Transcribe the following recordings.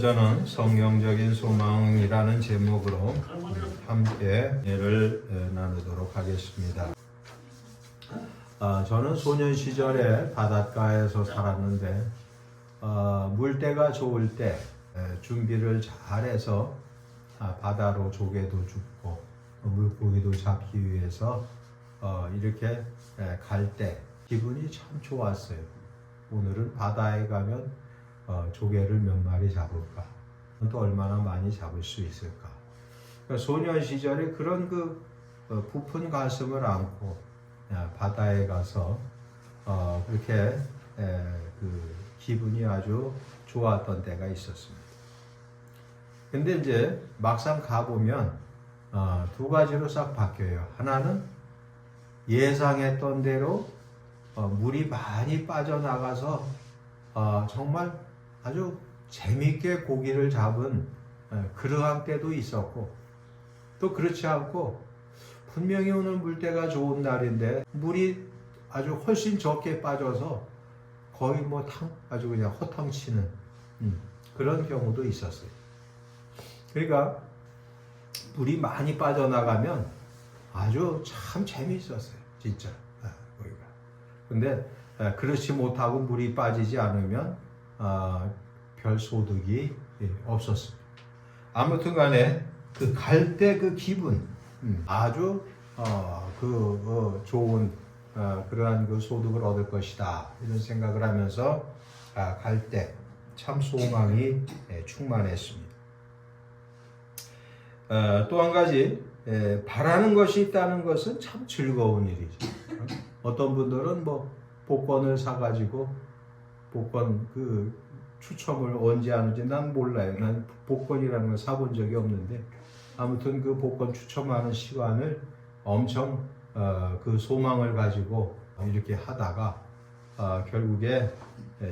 저는 성경적인 소망이라는 제목으로 함께 예를 에, 나누도록 하겠습니다. 아, 저는 소년 시절에 바닷가에서 살았는데 아, 물때가 좋을 때 에, 준비를 잘해서 아, 바다로 조개도 어, 물고기도 잡기 위해서 어, 이렇게 갈 때 기분이 참 좋았어요. 오늘은 바다에 가면 어, 조개를 몇 마리 잡을까? 또 얼마나 많이 잡을 수 있을까? 그러니까 소년 시절에 그런 그 어, 부푼 가슴을 안고 야, 바다에 가서 어, 그렇게 에, 그 기분이 아주 좋았던 때가 있었습니다. 근데 이제 막상 가보면 어, 두 가지로 싹 바뀌어요. 하나는 예상했던 대로 어, 물이 많이 빠져나가서 어, 정말 아주 재밌게 고기를 잡은 어, 그러한 때도 있었고 또 그렇지 않고 분명히 오늘 물때가 좋은 날인데 물이 아주 훨씬 적게 빠져서 거의 뭐 탕 아주 그냥 허탕치는 음, 그런 경우도 있었어요. 그러니까 물이 많이 빠져나가면 아주 참 재미있었어요. 진짜 아, 거기가. 근데 아, 그렇지 못하고 물이 빠지지 않으면 아, 별 소득이 예, 없었습니다. 아무튼 간에 그 갈 때 그 기분 음, 아주 어, 그 어, 좋은 어, 그러한 그 소득을 얻을 것이다 이런 생각을 하면서 아, 갈 때 참 소망이 예, 충만했습니다. 어, 또한 가지 예, 바라는 것이 있다는 것은 참 즐거운 일이죠. 어? 떤 분들은 뭐 복권을 사가지고 복권 그 추첨을 언제 하는지 난 몰라요. 난 복권이라는 걸 사본 적이 없는데 아무튼 그 복권 추첨하는 시간을 엄청 어, 그 소망을 가지고 이렇게 하다가 어, 결국에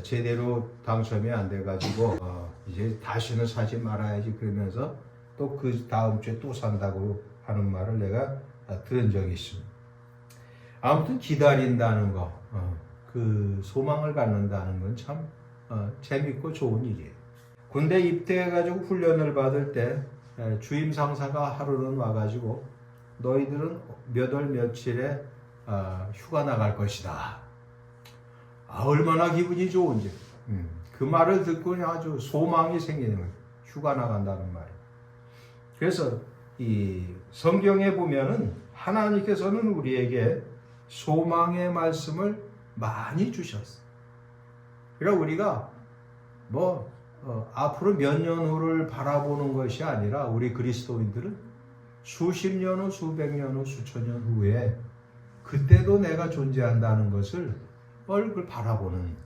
제대로 당첨이 안 돼가지고 어, 이제 다시는 사지 말아야지 그러면서 또 그 다음 주에 또 산다고 하는 말을 내가 들은 적이 있습니다. 아무튼 기다린다는 거, 어, 그 소망을 갖는다는 건참 어, 재밌고 좋은 일이에요. 군대 입대해가지고 훈련을 받을 때 에, 주임 상사가 하루는 와가지고 너희들은 몇 월 며칠에 어, 휴가 나갈 것이다. 아, 얼마나 기분이 좋은지. 음, 그 말을 듣고 아주 소망이 생기는 거예요. 휴가 나간다는 말. 그래서 이 성경에 보면은 하나님께서는 우리에게 소망의 말씀을 많이 주셨어요. 그러니까 우리가 뭐 어, 앞으로 몇 년 후를 바라보는 것이 아니라 우리 그리스도인들은 수십 년 후, 수백 년 후, 수천 년 후에 그때도 내가 존재한다는 것을 얼굴 바라보는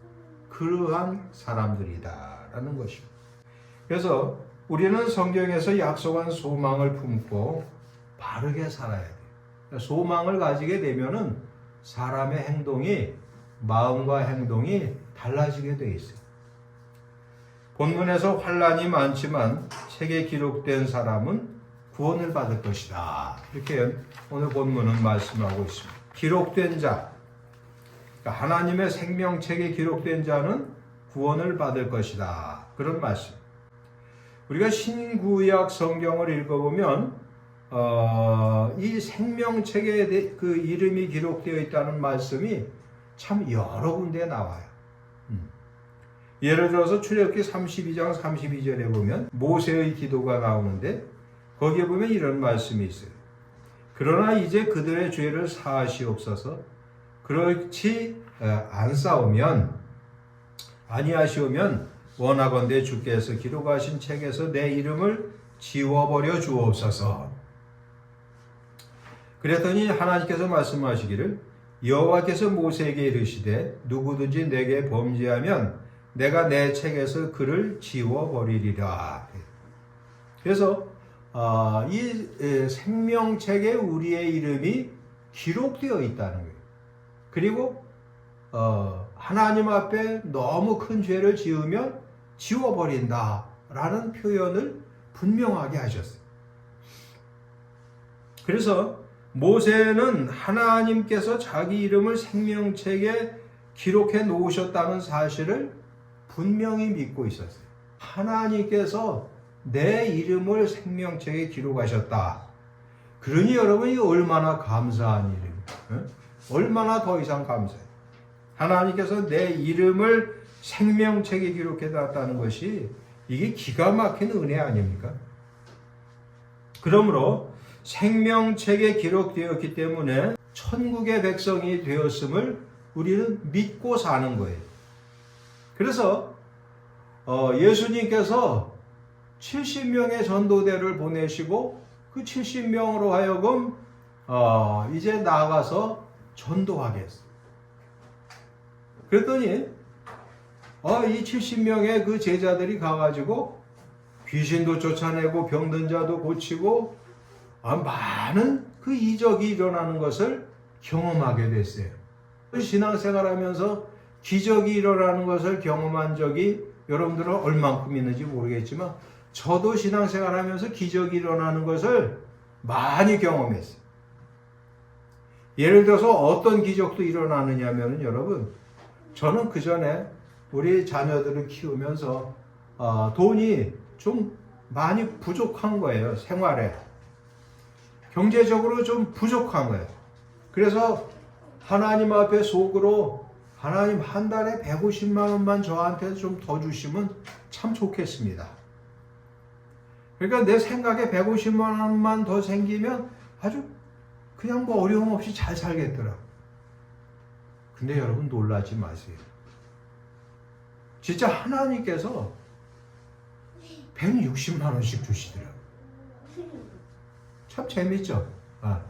그러한 사람들이다라는 것입니다. 그래서 우리는 성경에서 약속한 소망을 품고 바르게 살아야 돼요. 소망을 가지게 되면은 사람의 행동이 마음과 행동이 달라지게 돼 있어요. 본문에서 환란이 많지만 책에 기록된 사람은 구원을 받을 것이다. 이렇게 오늘 본문은 말씀하고 있습니다. 기록된 자, 그러니까 하나님의 생명책에 기록된 자는 구원을 받을 것이다. 그런 말씀. 우리가 신구약 성경을 읽어보면 어, 이 생명책에 그 이름이 기록되어 있다는 말씀이 참 여러 군데 나와요. 음. 예를 들어서 출애굽기 32장 32절에 보면 모세의 기도가 나오는데 거기에 보면 이런 말씀이 있어요. 그러나 이제 그들의 죄를 사하시옵소서. 그렇지 어, 안 싸우면 아니하시오면 원하건대 주께서 기록하신 책에서 내 이름을 지워버려 주옵소서. 그랬더니 하나님께서 말씀하시기를 여호와께서 모세에게 이르시되 누구든지 내게 범죄하면 내가 내 책에서 그를 지워 버리리라. 그래서 어, 이 생명책에 우리의 이름이 기록되어 있다는 거예요. 그리고 어, 하나님 앞에 너무 큰 죄를 지으면 지워 버린다라는 표현을 분명하게 하셨어요. 그래서 모세는 하나님께서 자기 이름을 생명책에 기록해 놓으셨다는 사실을 분명히 믿고 있었어요. 하나님께서 내 이름을 생명책에 기록하셨다. 그러니 여러분 이 얼마나 감사한 일입니까? 응? 얼마나 더 이상 감사해요. 하나님께서 내 이름을 생명책에 기록해 놨다는 것이 이게 기가 막힌 은혜 아닙니까? 그러므로 생명책에 기록되었기 때문에 천국의 백성이 되었음을 우리는 믿고 사는 거예요. 그래서 어, 예수님께서 70명의 전도대를 보내시고 그 70명으로 하여금 어, 이제 나가서 전도하겠어요. 그랬더니 어, 이 70명의 그 제자들이 가가지고 귀신도 쫓아내고 병든 자도 고치고 아, 많은 그 이적이 일어나는 것을 경험하게 됐어요. 신앙생활 하면서 기적이 일어나는 것을 경험한 적이 여러분들은 얼만큼 있는지 모르겠지만 저도 신앙생활 하면서 기적이 일어나는 것을 많이 경험했어요. 예를 들어서 어떤 기적도 일어나느냐면은 여러분 저는 그 전에 우리 자녀들을 키우면서 어, 돈이 좀 많이 부족한 거예요 생활에 경제적으로 좀 부족한 거예요. 그래서 하나님 앞에 속으로 하나님 한 달에 150만 원만 저한테 좀 더 주시면 참 좋겠습니다. 그러니까 내 생각에 150만 원만 더 생기면 아주 그냥 뭐 어려움 없이 잘 살겠더라. 근데 여러분 놀라지 마세요. 진짜 하나님께서 160만 원씩 주시더라고요. 참 재밌죠? 아.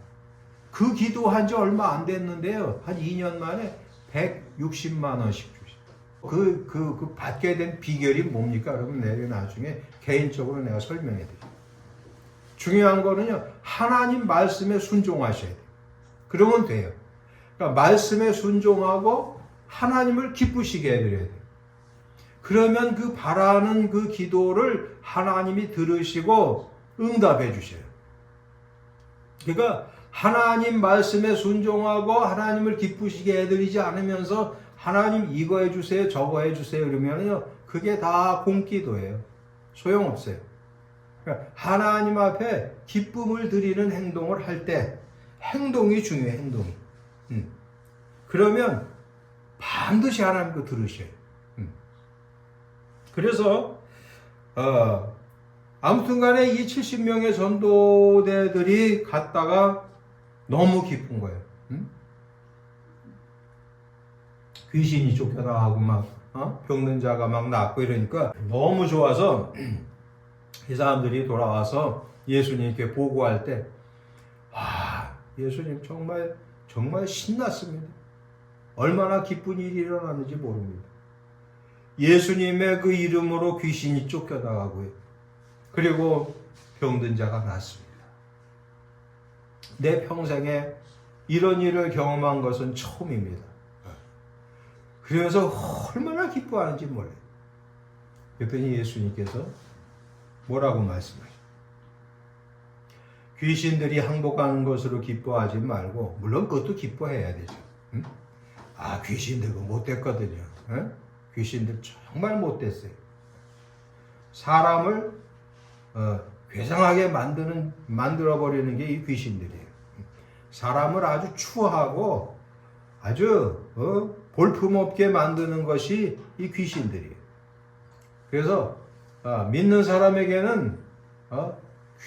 그 기도한 지 얼마 안 됐는데요. 한 2년 만에 160만 원씩 주시. 그, 그, 그 받게 된 비결이 뭡니까? 여러분 내일 나중에 개인적으로 내가 설명해 드릴게요. 중요한 거는요. 하나님 말씀에 순종하셔야 돼요. 그러면 돼요. 그러니까 말씀에 순종하고 하나님을 기쁘시게 해드려야 돼요. 그러면 그 바라는 그 기도를 하나님이 들으시고 응답해 주셔요. 그러니까 하나님 말씀에 순종하고 하나님을 기쁘시게 해드리지 않으면서 하나님 이거 해주세요, 저거 해주세요 이러면요 그게 다 공기도예요. 소용없어요. 그러니까 하나님 앞에 기쁨을 드리는 행동을 할 때 행동이 중요해 행동이. 음. 그러면 반드시 하나님 거 들으셔요. 음. 그래서 어, 아무튼 간에 이 70명의 전도대들이 갔다가 너무 기쁜 거예요. 응? 귀신이 쫓겨나가고 막 어? 병든 자가 막 낫고 이러니까 너무 좋아서 이 사람들이 돌아와서 예수님께 보고할 때 아, 예수님 정말 정말 신났습니다. 얼마나 기쁜 일이 일어났는지 모릅니다. 예수님의 그 이름으로 귀신이 쫓겨나가고요. 그리고 병든 자가 낫습니다. 내 평생에 이런 일을 경험한 것은 처음입니다. 그래서 얼마나 기뻐하는지 몰라요. 그랬더니 예수님께서 뭐라고 말씀하셨어요? 귀신들이 항복하는 것으로 기뻐하지 말고 물론 그것도 기뻐해야 되죠. 응? 아 귀신들 그 못됐거든요. 응? 귀신들 정말 못됐어요. 사람을 어, 괴상하게 만드는 만들어 버리는 게 이 귀신들이에요. 사람을 아주 추하고 아주 어, 볼품없게 만드는 것이 이 귀신들이에요. 그래서 어, 믿는 사람에게는 어,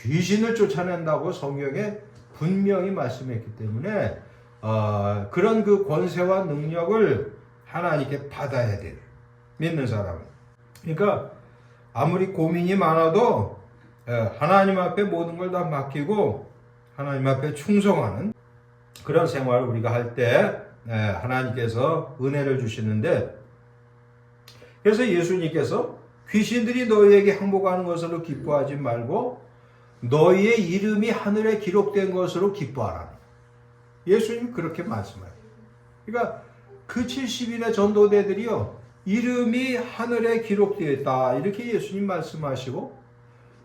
귀신을 쫓아낸다고 성경에 분명히 말씀했기 때문에 어, 그런 그 권세와 능력을 하나님께 받아야 돼요. 믿는 사람은. 그러니까 아무리 고민이 많아도 예, 하나님 앞에 모든 걸 다 맡기고 하나님 앞에 충성하는 그런 생활을 우리가 할 때 하나님께서 은혜를 주시는데 그래서 예수님께서 귀신들이 너희에게 항복하는 것으로 기뻐하지 말고 너희의 이름이 하늘에 기록된 것으로 기뻐하라. 예수님 그렇게 말씀하요 그러니까 그 70인의 전도대들이요 이름이 하늘에 기록되어 있다 이렇게 예수님 말씀하시고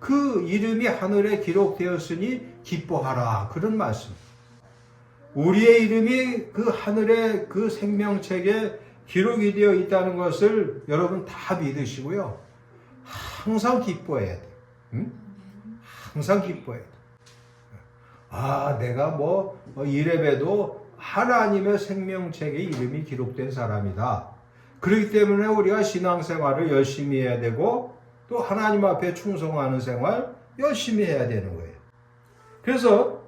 그 이름이 하늘에 기록되었으니 기뻐하라. 그런 말씀. 우리의 이름이 그 하늘의 그 생명책에 기록이 되어 있다는 것을 여러분 다 믿으시고요. 항상 기뻐해야 돼. 응? 항상 기뻐해야 돼. 아, 내가 뭐 어, 이래봬도 하나님의 생명책에 이름이 기록된 사람이다. 그렇기 때문에 우리가 신앙생활을 열심히 해야 되고 또 하나님 앞에 충성하는 생활 열심히 해야 되는 거예요. 그래서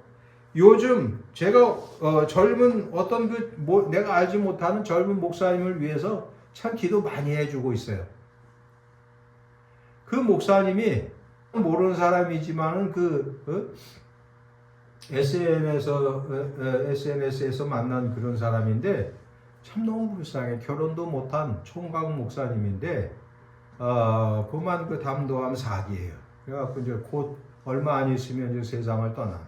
요즘 제가 어, 젊은 어떤 그 뭐, 내가 알지 못하는 젊은 목사님을 위해서 참 기도 많이 해주고 있어요. 그 목사님이 모르는 사람이지만은 그 어? SNS에서 SNS에서 만난 그런 사람인데 참 너무 불쌍해. 결혼도 못한 총각 목사님인데 어, 그만 그 담도함 사기예요. 그래갖고 이제 곧 얼마 안 있으면 이제 세상을 떠나.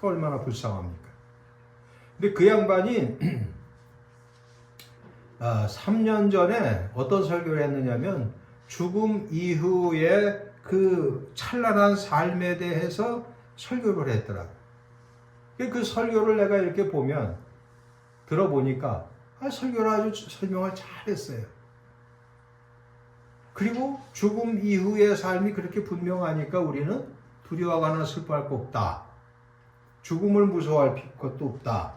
그 얼마나 불쌍합니까? 근데 그 양반이 아, 3년 전에 어떤 설교를 했느냐면 죽음 이후에 그 찬란한 삶에 대해서 설교를 했더라고요. 그 설교를 내가 이렇게 보면 들어보니까 아, 설교를 아주 설명을 잘했어요. 그리고 죽음 이후의 삶이 그렇게 분명하니까 우리는 두려워하거나 슬퍼할 거 없다. 죽음을 무서워할 것도 없다.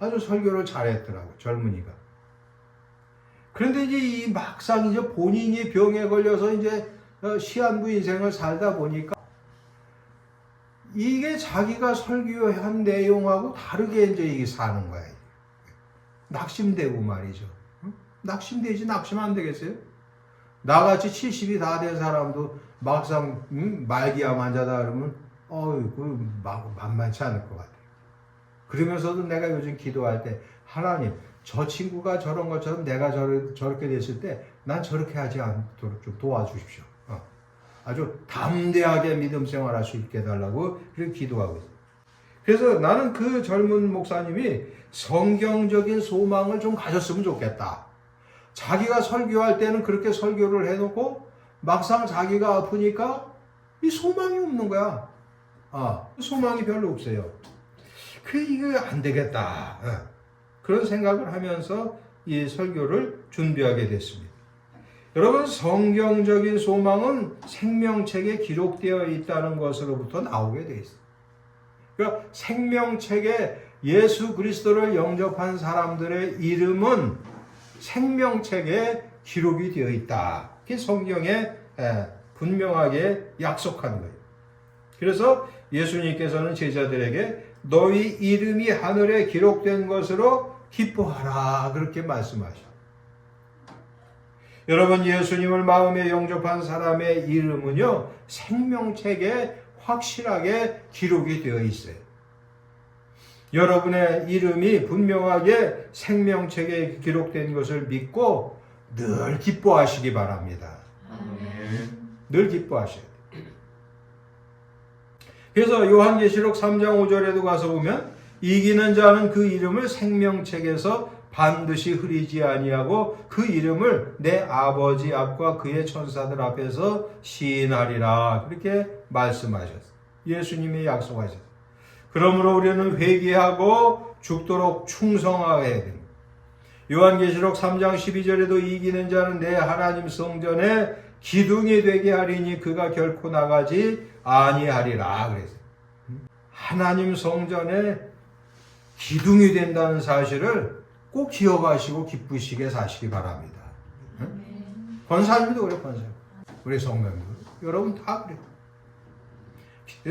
아주 설교를 잘했더라고 젊은이가. 그런데 이제 이 막상 이제 본인이 병에 걸려서 이제 어, 시한부 인생을 살다 보니까 이게 자기가 설교한 내용하고 다르게 이제 이게 사는 거야. 낙심되고 말이죠. 응? 낙심되지 낙심 안 되겠어요? 나같이 70이 다 된 사람도 막상 응? 말기암 환자다 그러면 어이 그 만만치 않을 것 같아요. 그러면서도 내가 요즘 기도할 때 하나님 저 친구가 저런 것처럼 내가 저를, 저렇게 됐을 때 난 저렇게 하지 않도록 좀 도와주십시오. 어. 아주 담대하게 믿음 생활할 수 있게 해달라고 그렇게 기도하고 있어요. 그래서 나는 그 젊은 목사님이 성경적인 소망을 좀 가졌으면 좋겠다. 자기가 설교할 때는 그렇게 설교를 해놓고 막상 자기가 아프니까 이 소망이 없는 거야. 아, 소망이 별로 없어요. 그 이거 안 되겠다. 어. 그런 생각을 하면서 이 설교를 준비하게 됐습니다. 여러분 성경적인 소망은 생명책에 기록되어 있다는 것으로부터 나오게 돼 있어요. 그러니까 생명책에 예수 그리스도를 영접한 사람들의 이름은 생명책에 기록이 되어 있다. 그게 성경에 분명하게 약속한 거예요. 그래서 예수님께서는 제자들에게 너희 이름이 하늘에 기록된 것으로 기뻐하라 그렇게 말씀하셔. 여러분 예수님을 마음에 영접한 사람의 이름은요 생명책에 확실하게 기록이 되어 있어요. 여러분의 이름이 분명하게 생명책에 기록된 것을 믿고 늘 기뻐하시기 바랍니다. 늘 기뻐하셔야 돼요. 그래서 요한계시록 3장 5절에도 가서 보면 이기는 자는 그 이름을 생명책에서 반드시 흐리지 아니하고 그 이름을 내 아버지 앞과 그의 천사들 앞에서 시인하리라 그렇게 말씀하셨어요. 예수님이 약속하셨어요. 그러므로 우리는 회개하고 죽도록 충성하여야 됩니다. 요한계시록 3장 12절에도 이기는 자는 내 하나님 성전에 기둥이 되게 하리니 그가 결코 나가지 아니하리라 그랬어요. 하나님 성전에 기둥이 된다는 사실을 꼭 기억하시고 기쁘시게 사시기 바랍니다. 권사님도 그래, 권사님. 우리 성도님도. 여러분 다 그래요.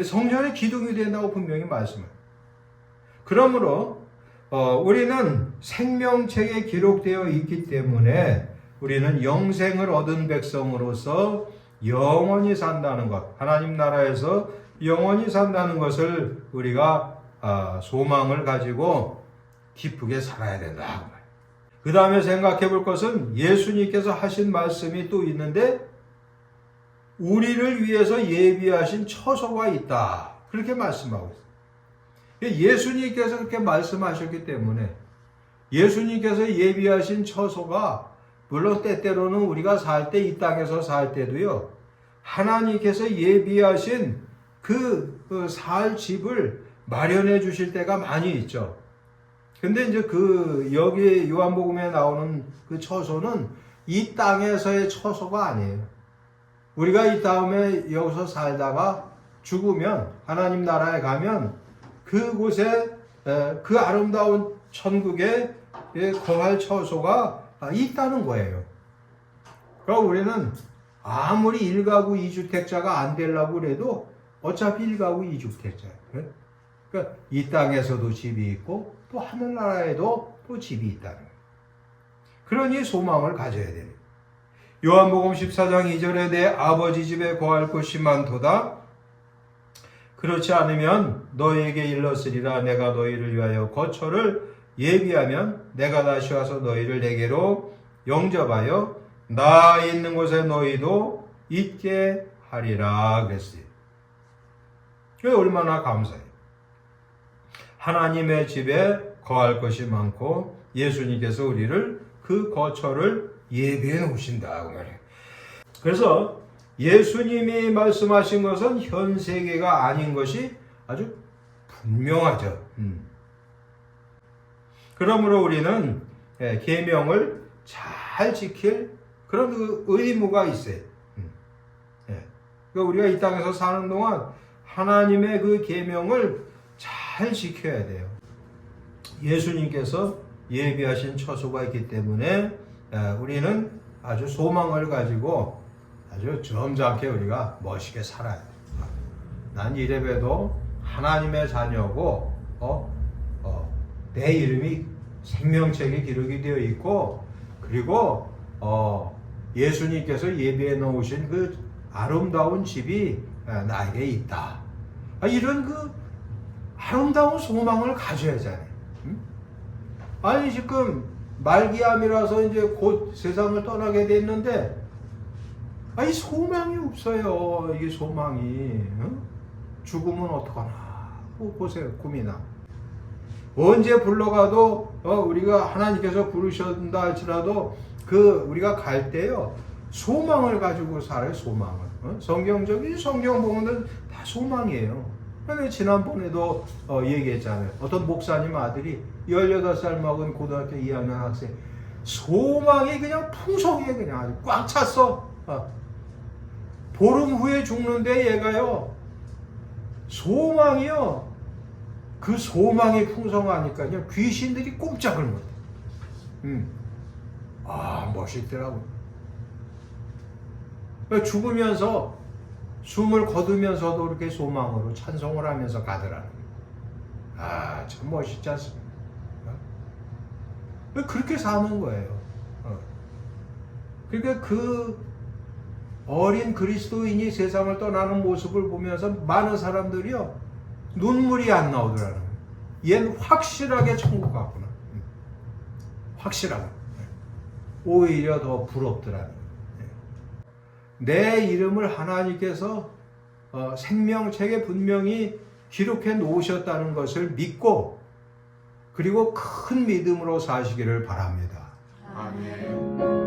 성전에 기둥이 된다고 분명히 말씀해요. 그러므로 어, 우리는 생명책에 기록되어 있기 때문에 우리는 영생을 얻은 백성으로서 영원히 산다는 것, 하나님 나라에서 영원히 산다는 것을 우리가 아, 소망을 가지고 기쁘게 살아야 된다. 그 다음에 생각해 볼 것은 예수님께서 하신 말씀이 또 있는데 우리를 위해서 예비하신 처소가 있다. 그렇게 말씀하고 있어요. 예수님께서 그렇게 말씀하셨기 때문에 예수님께서 예비하신 처소가 물론 때때로는 우리가 살 때 이 땅에서 살 때도요. 하나님께서 예비하신 그살 그 집을 마련해 주실 때가 많이 있죠. 근데 이제 그 여기 요한복음에 나오는 그 처소는 이 땅에서의 처소가 아니에요. 우리가 이 다음에 여기서 살다가 죽으면 하나님 나라에 가면 그곳에 에, 그 아름다운 천국에 예, 거할 처소가 아, 있다는 거예요. 그러니까 우리는 아무리 1가구 2주택자가 안 되려고 그래도 어차피 1가구 2주택자예요. 그러니까 이 땅에서도 집이 있고 또 하늘나라에도 또 집이 있다는 거예요. 그러니 소망을 가져야 돼요. 요한복음 14장 2절에 내 아버지 집에 거할 곳이 많도다. 그렇지 않으면 너희에게 일렀으리라 내가 너희를 위하여 거처를 예비하면 내가 다시 와서 너희를 내게로 영접하여 나 있는 곳에 너희도 있게 하리라 그랬어요. 얼마나 감사해요. 하나님의 집에 거할 것이 많고 예수님께서 우리를 그 거처를 예비해 놓으신다 그 말이에요. 그래서 예수님이 말씀하신 것은 현 세계가 아닌 것이 아주 분명하죠. 음. 그러므로 우리는 예, 계명을 잘 지킬 그런 그 의무가 있어요. 음. 예. 그러니까 우리가 이 땅에서 사는 동안 하나님의 그 계명을 잘 지켜야 돼요. 예수님께서 예비하신 처소가 있기 때문에 예, 우리는 아주 소망을 가지고 아주 점잖게 우리가 멋있게 살아야 돼. 난 이래봬도 하나님의 자녀고, 어, 어, 내 이름이 생명책에 기록이 되어 있고, 그리고, 어, 예수님께서 예비해 놓으신 그 아름다운 집이 아, 나에게 있다. 아, 이런 그 아름다운 소망을 가져야 하잖아요. 응? 아니, 지금 말기암이라서 이제 곧 세상을 떠나게 됐는데, 아니 소망이 없어요. 이게 소망이 응? 죽으면 어떡하나 뭐 보세요 고민나 언제 불러가도 어, 우리가 하나님께서 부르셨다 할지라도 그 우리가 갈 때요 소망을 가지고 살아요 소망을 어? 성경적인 성경 보면 다 소망이에요. 근데 지난번에도 어, 얘기했잖아요. 어떤 목사님 아들이 18살 먹은 고등학교 2학년 학생 소망이 그냥 풍성해 그냥 아주 꽉 찼어. 어. 보름 후에 죽는데 얘가요 소망이요 그 소망이 풍성하니까요 귀신들이 꼼짝을 못해. 음. 아 멋있더라고. 죽으면서 숨을 거두면서도 이렇게 소망으로 찬송을 하면서 가더라는 아참 멋있지 않습니까? 어? 그렇게 사는 거예요. 어. 그러니까 그 어린 그리스도인이 세상을 떠나는 모습을 보면서 많은 사람들이요 눈물이 안 나오더라는 거예요. 얘는 확실하게 천국 갔구나. 확실하게. 오히려 더 부럽더라는 거예요. 내 이름을 하나님께서 어, 생명책에 분명히 기록해 놓으셨다는 것을 믿고 그리고 큰 믿음으로 사시기를 바랍니다. 아멘.